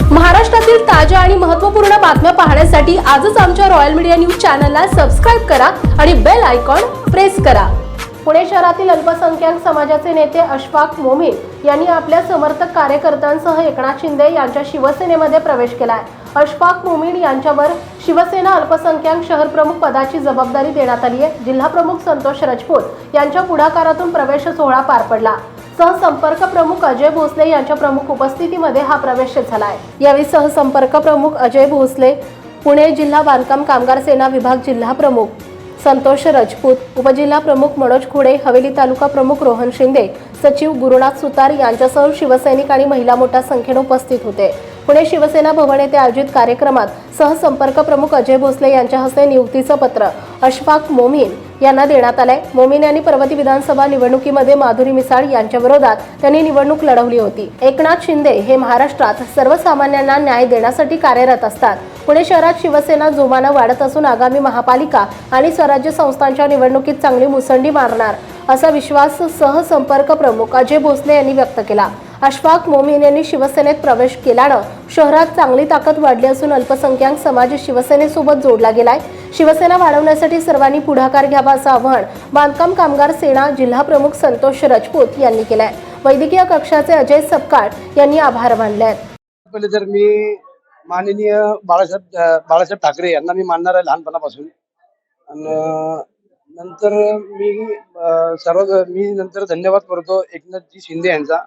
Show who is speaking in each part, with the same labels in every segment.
Speaker 1: महाराष्ट्रातील ताज्या आणि महत्त्वपूर्ण बातम्या पाहण्यासाठी आजच आमच्या रॉयल मीडिया न्यूज चॅनलला सबस्क्राईब करा आणि बेल आयकॉन प्रेस करा. पुणे शहरातील अल्पसंख्याक समाजाचे नेते अशफाक मोमीन यांनी आपल्या समर्थक कार्यकर्त्यांसह एकनाथ शिंदे यांच्या शिवसेनेमध्ये प्रवेश केला आहे अशफाक मोमीन यांच्यावर शिवसेना अल्पसंख्याक शहर प्रमुख पदाची जबाबदारी देण्यात आली आहे जिल्हाप्रमुख संतोष रजपूत यांच्या पुढाकारातून प्रवेश सोहळा पार पडला. सहसंपर्क प्रमुख अजय भोसले यांच्या प्रमुख उपस्थितीमध्ये हा प्रवेश झाला आहे यावेळी सहसंपर्क प्रमुख अजय भोसले पुणे जिल्हा बांधकाम कामगार सेना विभाग जिल्हा प्रमुख संतोष राजपूत उपजिल्हा प्रमुख मनोज खुडे हवेली तालुका प्रमुख रोहन शिंदे सचिव गुरुनाथ सुतार यांच्यासह शिवसैनिक आणि महिला मोठ्या संख्येने उपस्थित होते. पुणे शिवसेना भवन येथे आयोजित कार्यक्रमात सहसंपर्क प्रमुख अजय भोसले यांच्या हस्ते नियुक्तीचं पत्र अशफाक मोमीन यांना देण्यात आलंय. मोमीन यांनी पर्वती विधानसभा निवडणुकीमध्ये माधुरी मिसाळ यांच्या विरोधात त्यांनी निवडणूक लढवली होती. एकनाथ शिंदे हे महाराष्ट्रात सर्वसामान्यांना न्याय देण्यासाठी कार्यरत असतात. पुणे शहरात शिवसेना जोमानं वाढत असून आगामी महापालिका आणि स्वराज्य संस्थांच्या निवडणुकीत चांगली मुसंडी मारणार असा विश्वास सहसंपर्क प्रमुख अजय भोसले यांनी व्यक्त केला. अशफाक मोमीन यांनी शिवसेनेत प्रवेश केल्यानं शहरात चांगली ताकद वाढली असून अल्पसंख्याक समाज शिवसेनेसोबत जोडला गेलाय. शिवसेना वाढवण्यासाठी सर्वांनी पुढाकार घ्यावा असं आवाहन बांधकाम कामगार सेना जिल्हा प्रमुख संतोष राजपूत यांनी केलंय. वैद्यकीय कक्षाचे अजय सपकाळ यांनी आभार मानले आहेत
Speaker 2: पहिले जर मी माननीय बाळासाहेब बाळासाहेब ठाकरे यांना मी मानणार आहे लहानपणापासून. आणि नंतर मी सर्व मी नंतर धन्यवाद करतो एकनाथजी शिंदे यांचा.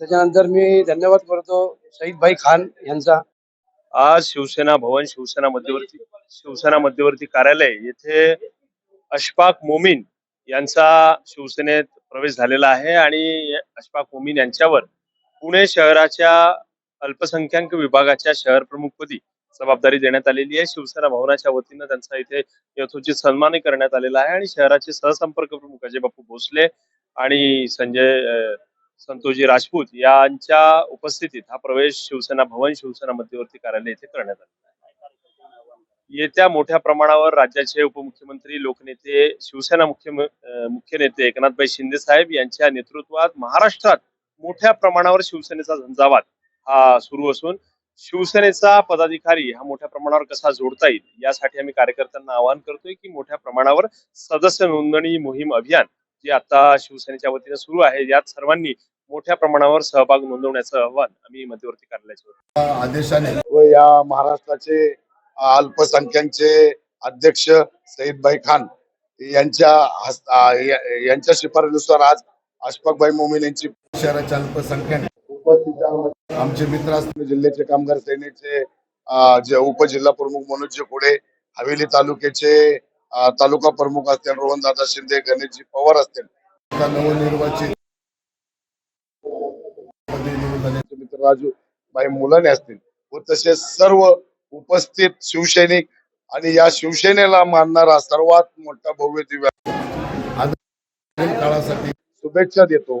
Speaker 2: त्याच्यानंतर मी धन्यवाद करतो शहीदभाई खान यांचा.
Speaker 3: आज शिवसेना भवन शिवसेना मध्यवर्ती शिवसेना मध्यवर्ती कार्यालय येथे अशफाक मोमीन यांचा शिवसेनेत प्रवेश झालेला आहे आणि अशफाक मोमीन यांच्यावर पुणे शहराच्या अल्पसंख्याक विभागाच्या शहर प्रमुखपदी जबाबदारी देण्यात आलेली आहे. शिवसेना भवनाच्या वतीनं त्यांचा इथे यथोचित सन्मानही करण्यात आलेला आहे आणि शहराचे सहसंपर्क प्रमुख अजय बापू भोसले आणि संजय संतोषजी राजपूत यांच्या उपस्थितीत हा प्रवेश शिवसेना भवन शिवसेना मध्यवर्ती कार्यालय येथे करण्यात आला येत्या मोठ्या प्रमाणावर राज्याचे उपमुख्यमंत्री लोकनेते शिवसेना मुख्य मुख्य नेते एकनाथभाई शिंदे साहेब यांच्या नेतृत्वात महाराष्ट्रात मोठ्या प्रमाणावर शिवसेनेचा झंझावात हा सुरू असून शिवसेनेचा पदाधिकारी हा मोठ्या प्रमाणावर कसा जोडता येईल यासाठी आम्ही कार्यकर्त्यांना आवाहन करतोय की मोठ्या प्रमाणावर सदस्य नोंदणी मोहीम अभियान जे आता शिवसेनेच्या वतीने सुरू आहे यात सर्वांनी मोठ्या प्रमाणावर सहभाग नोंदवण्याचं आवाहन आम्ही मध्यवर्ती कार्यालयाच्या
Speaker 4: आदेशाने.
Speaker 2: व या महाराष्ट्राचे अल्पसंख्यांचे अध्यक्ष सईदभाई खान यांच्या यांच्या शिफारसीनुसार आज अशफाकभाई मोमीन यांची
Speaker 4: शहराच्या अल्पसंख्याक आमचे मित्र असतील
Speaker 2: जिल्ह्याचे कामगार सेनेचे जे उपजिल्हा प्रमुख मनोज कोडे हवेली तालुक्याचे तालुका प्रमुख असतील रोहनदादा शिंदे गणेशजी पवार असतील.
Speaker 4: नवनिर्वाचित
Speaker 2: मित्र राजू भाई मुलाने असतील. व तसेच सर्व उपस्थित शिवसैनिक आणि या शिवसेनेला मानणारा सर्वात मोठा भव्य दिव्या
Speaker 4: काळासाठी
Speaker 2: शुभेच्छा देतो.